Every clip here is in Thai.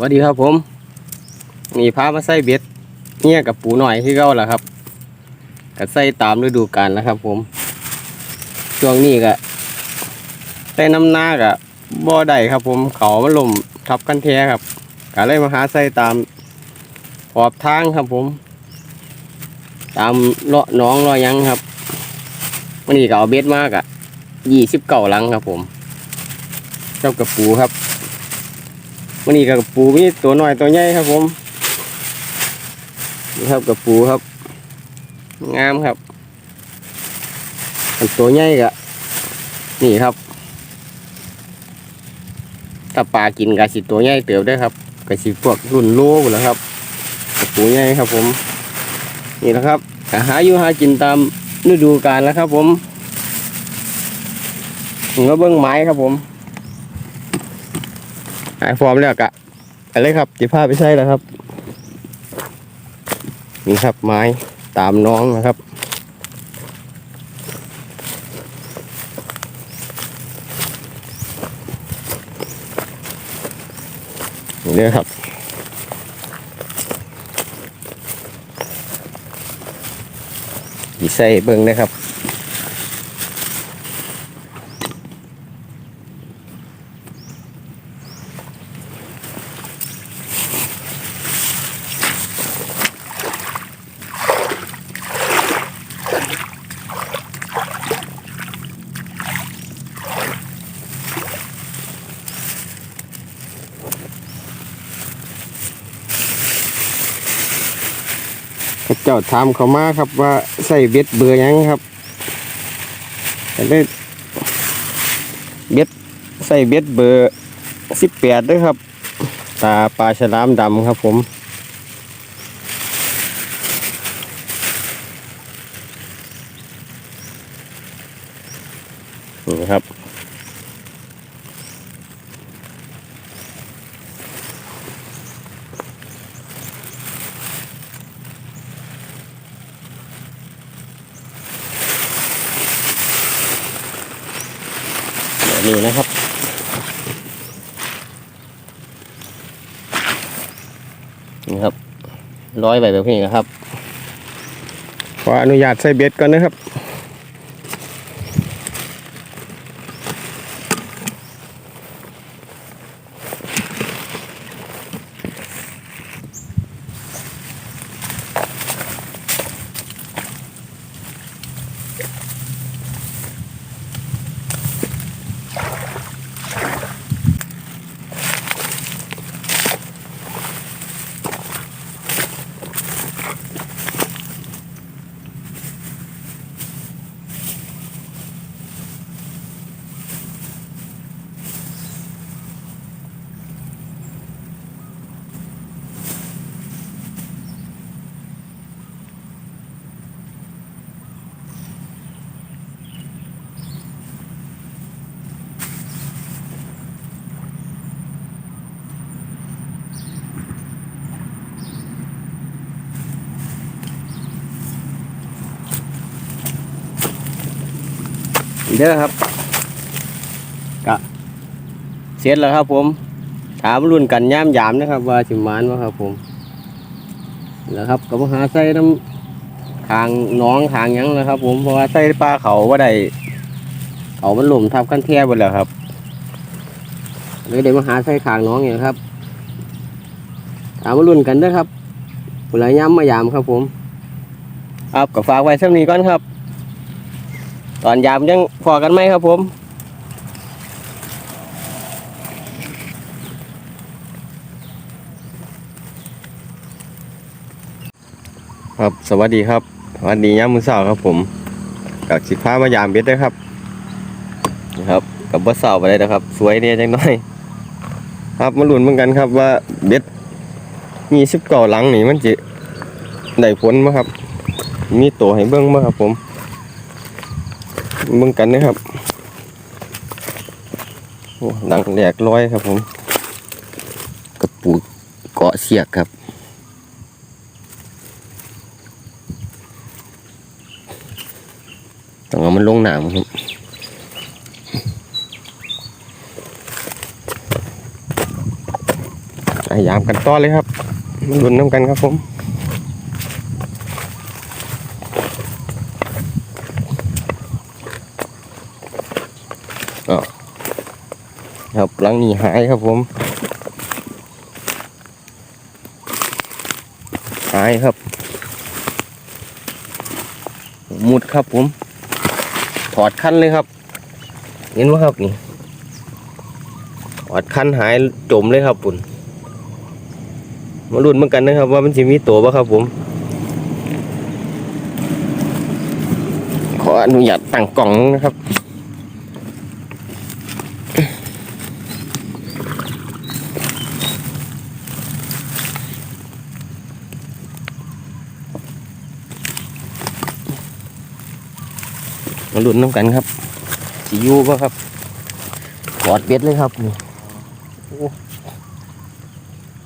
สวัสดีครับผมนี่พามาใส่เบ็ดเนี่ยกับปูหน่อยที่เก่าแหละครับก็ใส่ตามฤดูกาลนะครับ ผม ช่วงนี้ก็ใส่น้ำหน้าก็บ่ได้ครับ ผมเขามันลมทับกันแท้ครับก็เลยมาหาใส่ตามขอบทางครับผม ตามเลาะน้องเลาะยังครับวันนี้ก็เอาเบ็ดมากอะยี่สิบเก้าลังครับ ผม เจ้ากระปูครับ วันนี้กับปูมีตัวหน้อยตัวใหญ่ครับผมนี่ครับกับปูครับ งามครับอันตัวใหญ่กะนี่ครับถ้าปลากินกะสิตัวใหญ่เติบได้ครับกะสิพวกรุ่นโลหมดแล้วครับกับปูใหญ่ครับผม นี่นะครับหาอยู่หากินตามฤดูกาลแล้วครับ ผมนี่ก็เบิ้งไม้ครับผม หายฟอร์มแล้วกะอะไรครับจีผ้าไปใช้แล้วครับ นี่ครับไม้ตามน้องนะครับนี่เลยครับดีใส่เบิ้งนะครับ พระเจ้าถามเขามาครับว่าใส่เบ็ดเบอยังครับได้เบ็ดใส่เบ็ดเบอร์สิบแปดด้วยครับ ตาปลาฉลามดำครับผม แบบนี้นะครับนี่ครับร้อยใบแบบนี้นะครับขออนุญาตใส่เบ็ดก่อนนะครับ เด้อครับกะเสร็จแล้วครับ ผม ถามรุ่นกันย่ามยามนะครับ ว่าสิมานว่าครับ ผมแล้วครับก็มาหาใส่น้ำทางน้องทางยังนะครับ ผมเพราะว่าใส่ปลาเขาว่าได้เขามันหล่มทับกันแท่หมดแล้วครับเลยเดี๋ยวมาหาใส่ขางน้องอย่างครับ ถามมารุ่นกันเด้อครับผู้ใดย่ำมายามครับผม ครับก็ฝากไว้สักนี้ก่อนครับ ตอนยามยังพอกันไหมครับผมครับสวัสดีครับสวัสดียามมื้อเช้าครับผมกับสิฟ้ามายามเบ็ดด้วยครับนะครับกับบ่เช้าไปเลยนะครับ สวยเนี่ยจังน้อย ครับมาลุ้นเหมือนกันครับว่าเบ็ดมีสิบเก่าหลังนี่มันจะได้ผลไหมครับ มีตัวให้เบิ้งไหมครับผม เบิ่งกันนะครับโอ้ดังแหลกร้อยครับผมกระปูเกาะเสียกครับต้องเอามันลงหนามครับพยายามกันต่อเลยครับรุนน้ำกันครับผม ครับหลังนี้หายครับผม หายครับ มุดครับผม ถอดคันเลยครับ เห็นไหมครับนี่ ถอดคันหายจมเลยครับปุ่นมาลุ้นเหมือนกันนะครับ ว่ามันจะมีตัวป่ะครับผม ขออนุญาตตั้งกล่องนะครับ มาลุ้นน้ำกันครับสียูป่ะครับถอดเบ็ดเลยครับนี่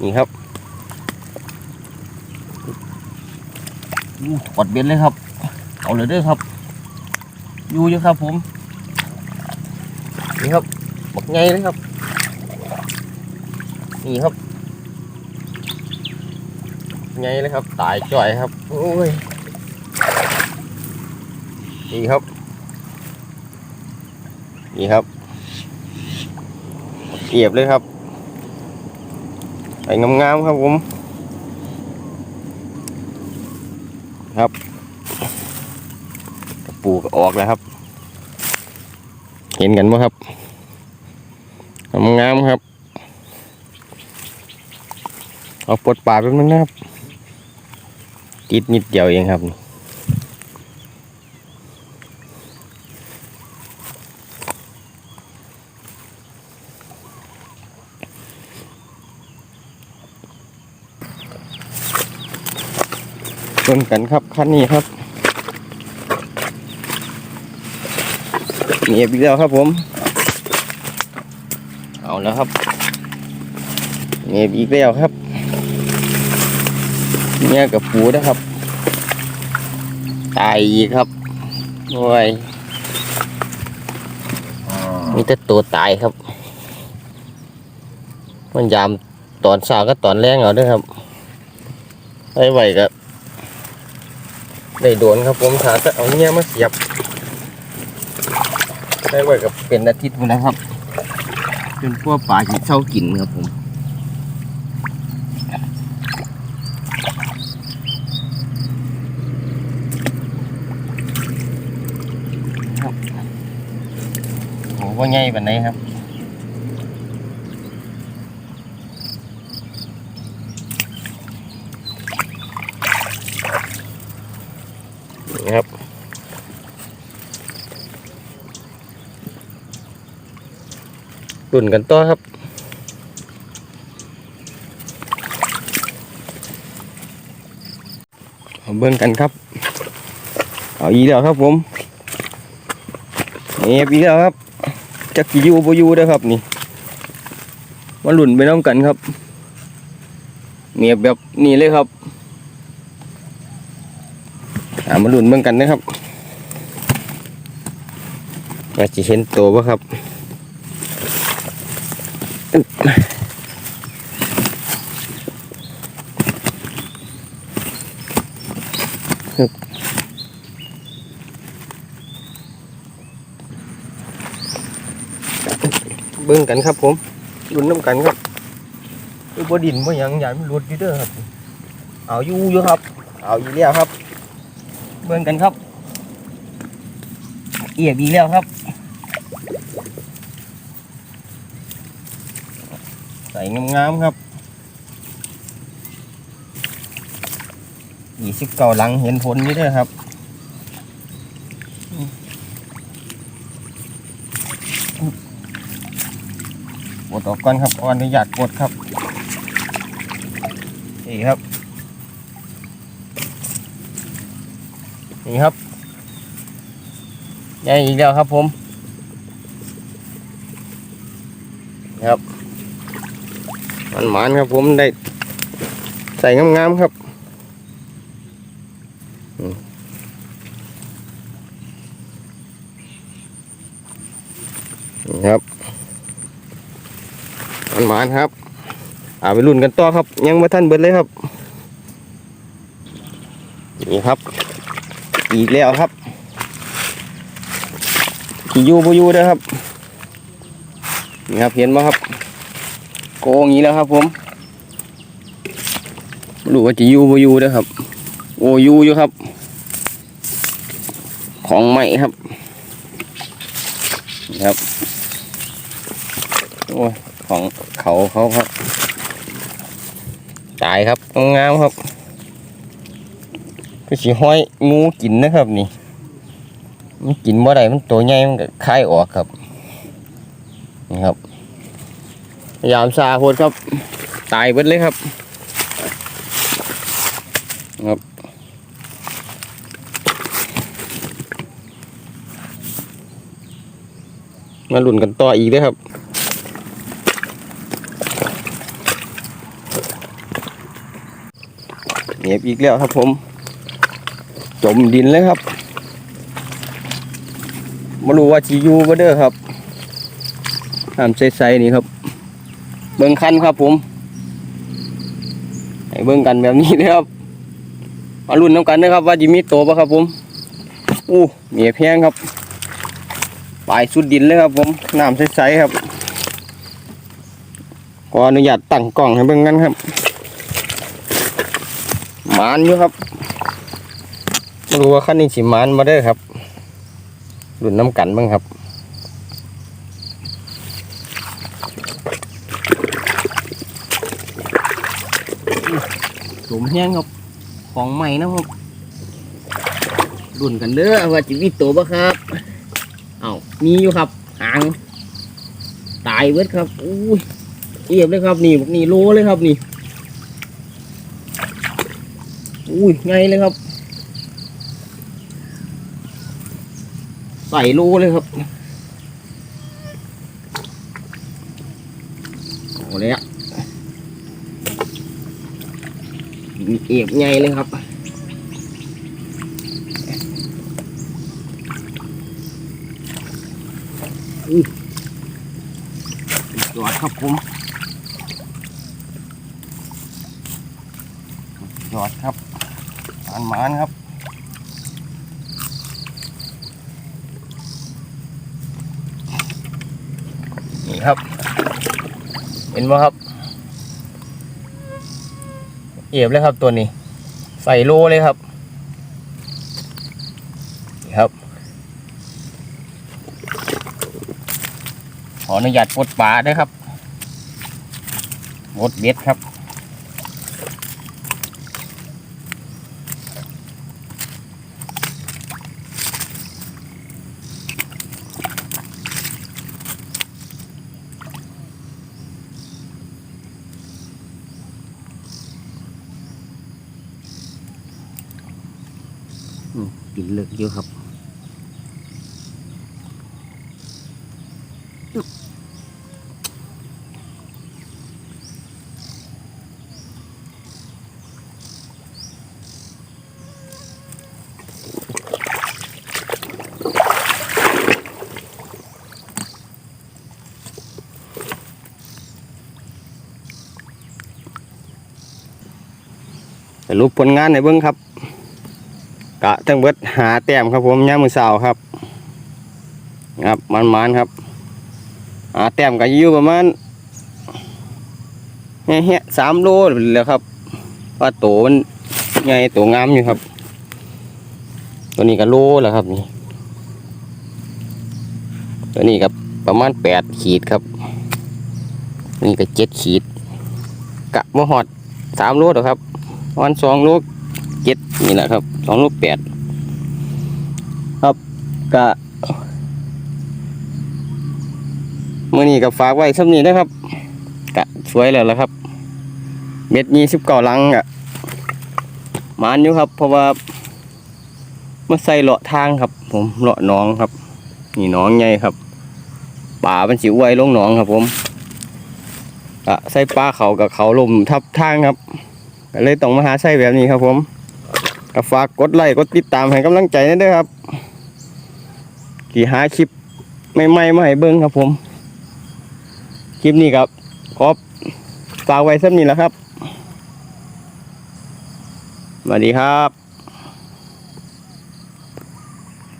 นี่ครับอู้ถอดเบ็ดเลยครับ เอาเลยด้อครับยูอยู่ครับผมนี่ครับบักไงเลยครับนี่ครับไงเลยครับ ตายจ่อยครับโอ้ยนี่ครับ นี่ครับเอียบเลยครับไปงามๆครับผม ครับ ปูก็ออกแล้วครับ เห็นกันไหมครับงามๆครับ เอาปลดปากแป๊บนึงนะครับ ติดนิดเดียวเองครับ ชนกันครับคันนี้ครับเงียบอีกแล้วครับผม เอาแล้วครับเงียบอีกแล้วครับเนี่ยกับปูนะครับ ตายอีกครับโอ้ยมีแต่ตัวตายครับ มันยามตอนเช้าก็ตอนแรงเอาเด้วยครับไว้ไหวกับ ได้โดนครับผมถ้าจะเอาเงี้ยมาเสียบ ได้ไว้กับเป็นอาทิตย์หมดแล้วครับจนพวกป่าจิเศร้ากินครับผมครับโอ้ว่าไงแบบไหนครับ นี่ครับ ตุ่นกันต่อครับเบิ่งกันครับ เอาอีแล้วครับผมนี่อีแล้วครับจักกี่ยูบยูเด้ครับนี่มาหลุนไปน้ำกันครับเนียบแบบนี้เลยครับามาลุ้นเบิ่งกันนะครับว่าจะเห็นตัวบ่ครับอึ๊บอึ๊บเบิ่งกันครับผมลุ้นน้ำกันครับคือบ่ดินบ่หยังใหญ่มันหลุดอยู่เด้อครับ เอาอยู่อยู่ครับ เอาอีกแล้วครับ เบิ่งกันครับ เอียบอีแล้วครับ ใส่งามๆครับยี่สิบเก้าหลังเห็นผลนี่ด้อครับกดออกก่อนครับขออนุญาตกดครับนี่ครับ นี่ครับใหญ่อีกแล้วครับผมนี่ครับมันหมานครับผมได้ใส่งามๆครับนี่ครับมันหมานครับอาไปรุ่นกันต่อครับ ยังมาท่านเบิดเลยครับ นี่ครับ อีกแล้วครับที่ยูบ่อยู่เด้อครับนี่ครับเห็นไหมครับ โกงอย่างนี้แล้วครับ ผมบ่รู้ว่าจะยูบ่อยู่เด้อครับ โอ้อยู่อยู่ครับ ของใหม่ครับนี่ครับโอ้ยของเขาเขาครับตายครับงามครับ ก็สิห้อยงูกินนะครับนี่ มันกินบ่ได้มันตัวใหญ่มันก็คายออกครับนี่ครับ ยามซาโพดครับ ตายเบิดเลยครับครับมาหลุนกันต่ออีกด้วยครับเหนียบอีกแล้วครับผม จมดินเลยครับมารู้ว่าจีอยูบ่เด้อครับน้ำใสๆนี่ครับ เบิ่งคันครับผมให้เบิ่งกันแบบนี้เลยครับมาลุ้นน้ำกันนะครับว่าจะมีโตปะครับผมอู้เหนียแพงครับปลายสุดดินเลยครับผมน้ำใสๆครับขออนุญาตตั้งกล้องให้เบิ่งกันครับ หมานอยู่ครับ รู้ว่าขั้นนี้สิมานมาเด้ครับรุ่นน้ำกันบ้างครับสมแห้งครับ ของใหม่นะครับรุ่นกันเด้อว่าจิมีตัวบ่ครับ เอ้ามีอยู่ครับ หาง ตายเบิดครับ อุ้ยเอียบเลยครับ นี่นี่โลเลยครับนี่ อุ้ยไงเลยครับ ใส่รูเลยครับเอาเลยอะเอียบไงเลยครับอุ้ยยอดครับผมยอดครับหมานหมานครับ ครับ เห็นไหมครับ เอียบเลยครับตัวนี้ ใส่โลเลยครับนี่ครับ ขออนุญาตปลดปลาด้วยครับปลดเบ็ดครับ กินเลือกเยอะครับรุปผลงานในเบื้องครับ กะทั้งเบิดหาแต้มครับผมย่ามือเสาครับครับมันมันๆครับหาแต้มก็อยู่ประมาณเฮ้ยสามโลแล้วครับว่าโตมันใหญ่โตงามอยู่ครับ ตัวนี้ก็โลแล้วครับนี่ตัวนี้ก็ประมาณแปดขีดครับ นี้ก็เจ็ดขีดกะมหอดสามโลหรอครับประมาณสองโล เจ็ดนี่แหละครับสองลูกแปดครับกะเมื่อนี้กับฝากไว้สักนี้นะครับกะสวยแล้วละครับ เม็ดยี่สิบเก้าลังอะมานอยู่ครับ เพราะว่ามาใส่เลาะทางครับ ผมเลาะน้องครับ นี่น้องใหญ่ครับป่ามันสิไวยลงหนองครับ ผมกะใส่ปลาเขากับเขาลมทับทางครับก็เลยต้องมาหาใส่แบบนี้ครับผม ก็ฝากกดไลค์กดติดตามให้กำลังใจนะด้วยครับกี่หาคลิปใหม่ๆมาให้เบิ้งครับผม คลิปนี้ครับขอบฝากไว้สักนี้แหล้วครับสวัสดีครับ